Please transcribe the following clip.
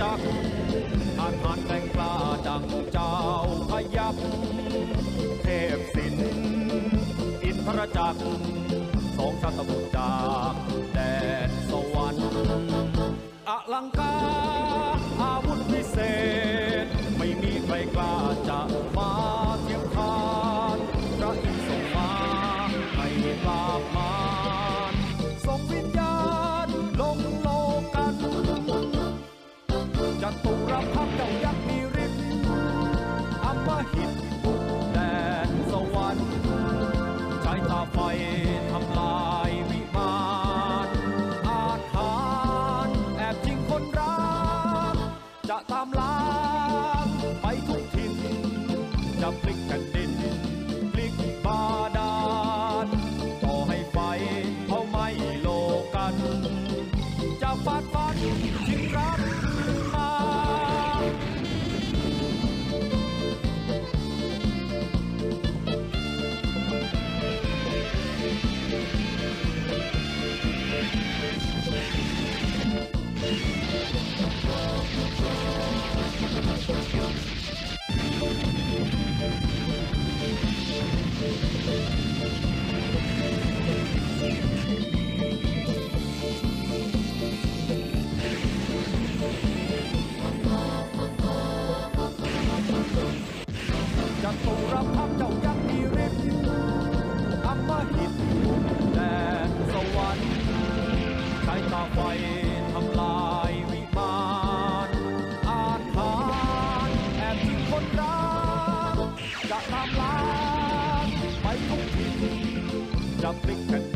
จักอาหารแกร่งกล้าดังเจ้าพยับเทพสินอินทรจักรสองชาตบุตรจาก ตุรพักเจ้ายักษ์มีฤทธิ์อำมหิตบุกแดนสวรรค์ใช้ตาไฟทำลายวิมานอาถรรพ์แอบชิงคนรัก จะตามล้างไปทุกทิศจะพลิกแผ่นดินพลิกบาดาลต่อให้ไฟเขาไม่โลกัน จะฟาดฟัน จตุรพักษ์เจ้ายักษ์มีฤทธิ์อำมาหิตบุกแดนสวรรค์ใช้ตาไฟทำลายวิมานอาถานแอบทิ้งคนรักจะทำลายไปทุกทิศจะพลิกแผ่น